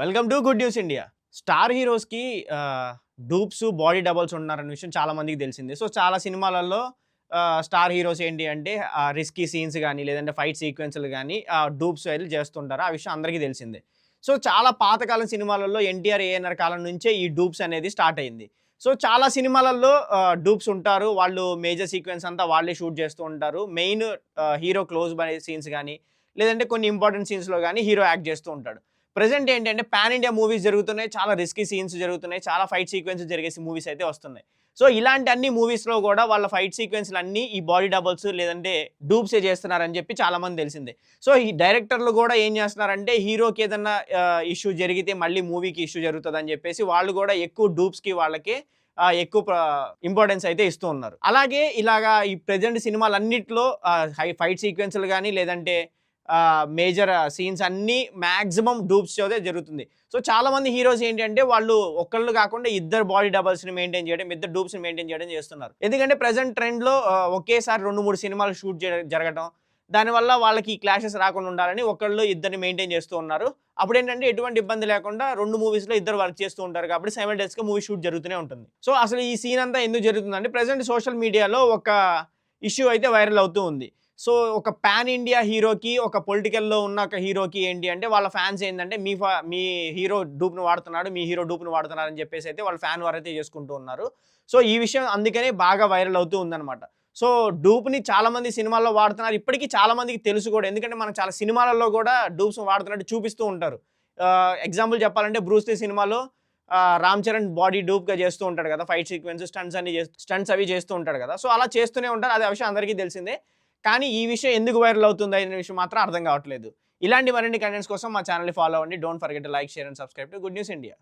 Welcome to good news India. Star హీరోస్కి dupes body doubles ఉన్నారన్న విషయం చాలామందికి తెలిసింది. సో చాలా సినిమాలలో స్టార్ హీరోస్ ఏంటి అంటే రిస్కీ సీన్స్ కానీ లేదంటే ఫైట్ సీక్వెన్స్లు కానీ డూప్స్ అయితే చేస్తుంటారు. ఆ విషయం అందరికీ తెలిసిందే. సో చాలా పాతకాలం సినిమాలలో ఎన్టీఆర్ ఏఎన్ఆర్ కాలం నుంచే ఈ డూప్స్ అనేది స్టార్ట్ అయింది. సో చాలా సినిమాలలో డూప్స్ ఉంటారు. వాళ్ళు మేజర్ సీక్వెన్స్ అంతా వాళ్ళే షూట్ చేస్తూ ఉంటారు. Main hero close by scenes కానీ లేదంటే కొన్ని ఇంపార్టెంట్ సీన్స్లో కానీ హీరో యాక్ట్ చేస్తూ ఉంటాడు. ప్రజెంట్ ఏంటంటే పాన్ ఇండియా మూవీస్ జరుగుతున్నాయి చాలా రిస్కీ సీన్స్ జరుగుతున్నాయి చాలా ఫైట్ సీక్వెన్స్ జరిగే మూవీస్ అయితే వస్తున్నాయి. సో ఇలాంటి అన్ని మూవీస్లో కూడా వాళ్ళ ఫైట్ సీక్వెన్స్లు అన్నీ ఈ బాడీ డబల్స్ లేదంటే డూప్సే చేస్తున్నారని చెప్పి చాలా మంది తెలిసిందే. సో ఈ డైరెక్టర్లు కూడా ఏం చేస్తున్నారంటే హీరోకి ఏదన్నా ఇష్యూ జరిగితే మళ్ళీ మూవీకి ఇష్యూ జరుగుతుంది అని చెప్పేసి వాళ్ళు కూడా ఎక్కువ డూప్స్కి వాళ్ళకి ఎక్కువ ఇంపార్టెన్స్ అయితే ఇస్తూ ఉన్నారు. అలాగే ఇలాగా ఈ ప్రజెంట్ సినిమాలన్నిట్లో హై ఫైట్ సీక్వెన్స్లు కానీ లేదంటే మేజర్ సీన్స్ అన్నీ మ్యాక్సిమం డూప్స్ చోదే జరుగుతుంది. సో చాలా మంది హీరోస్ ఏంటంటే వాళ్ళు ఒక్కళ్ళు కాకుండా ఇద్దరు బాడీ డబల్స్ని మెయింటైన్ చేయడం ఇద్దరు డూప్స్ని మెయింటైన్ చేయడం చేస్తున్నారు. ఎందుకంటే ప్రజెంట్ ట్రెండ్లో ఒకేసారి రెండు మూడు సినిమాలు షూట్ జరగడం దానివల్ల వాళ్ళకి ఈ క్లాషెస్ రాకుండా ఉండాలని ఒకళ్ళు ఇద్దరిని మెయింటైన్ చేస్తూ ఉన్నారు. అప్పుడు ఏంటంటే ఎటువంటి ఇబ్బంది లేకుండా రెండు మూవీస్లో ఇద్దరు వర్క్ చేస్తూ ఉంటారు కాబట్టి సైమల్టేస్గా మూవీ షూట్ జరుగుతూనే ఉంటుంది. సో అసలు ఈ సీన్ అంతా ఎందుకు జరుగుతుందంటే ప్రజెంట్ సోషల్ మీడియాలో ఒక ఇష్యూ అయితే వైరల్ అవుతూ ఉంది. సో ఒక పాన్ ఇండియా హీరోకి ఒక పొలిటికల్లో ఉన్న ఒక హీరోకి ఏంటి అంటే వాళ్ళ ఫ్యాన్స్ ఏంటంటే మీ ఫా మీ హీరో డూప్ను వాడుతున్నాడు మీ హీరో డూప్ను వాడుతున్నారు అని చెప్పేసి అయితే వాళ్ళ ఫ్యాన్ వారు అయితే చేసుకుంటూ ఉన్నారు. సో ఈ విషయం అందుకనే బాగా వైరల్ అవుతూ ఉందన్నమాట. సో డూప్ని చాలామంది సినిమాల్లో వాడుతున్నారు. ఇప్పటికీ చాలామందికి తెలుసు కూడా. ఎందుకంటే మనం చాలా సినిమాలలో కూడా డూప్స్ వాడుతున్నట్టు చూపిస్తూ ఉంటారు. ఎగ్జాంపుల్ చెప్పాలంటే బ్రూస్లీ సినిమాలో రామ్ చరణ్ బాడీ డూప్గా చేస్తూ ఉంటాడు కదా. ఫైట్ సీక్వెన్స్ స్టంట్స్ అన్ని స్టంట్స్ అవి చేస్తూ ఉంటాడు కదా. సో అలా చేస్తూనే ఉంటారు. అదే విషయం అందరికీ తెలిసిందే. కానీ ఈ విషయం ఎందుకు వైరల్ అవుతుంది అనే విషయం మాత్రం అర్థం కావట్లేదు. ఇలాంటి మరిన్ని కంటెంట్స్ కోసం మా ఛానల్ని ఫాలో అవ్వండి. Don't forget like share and subscribe to good news India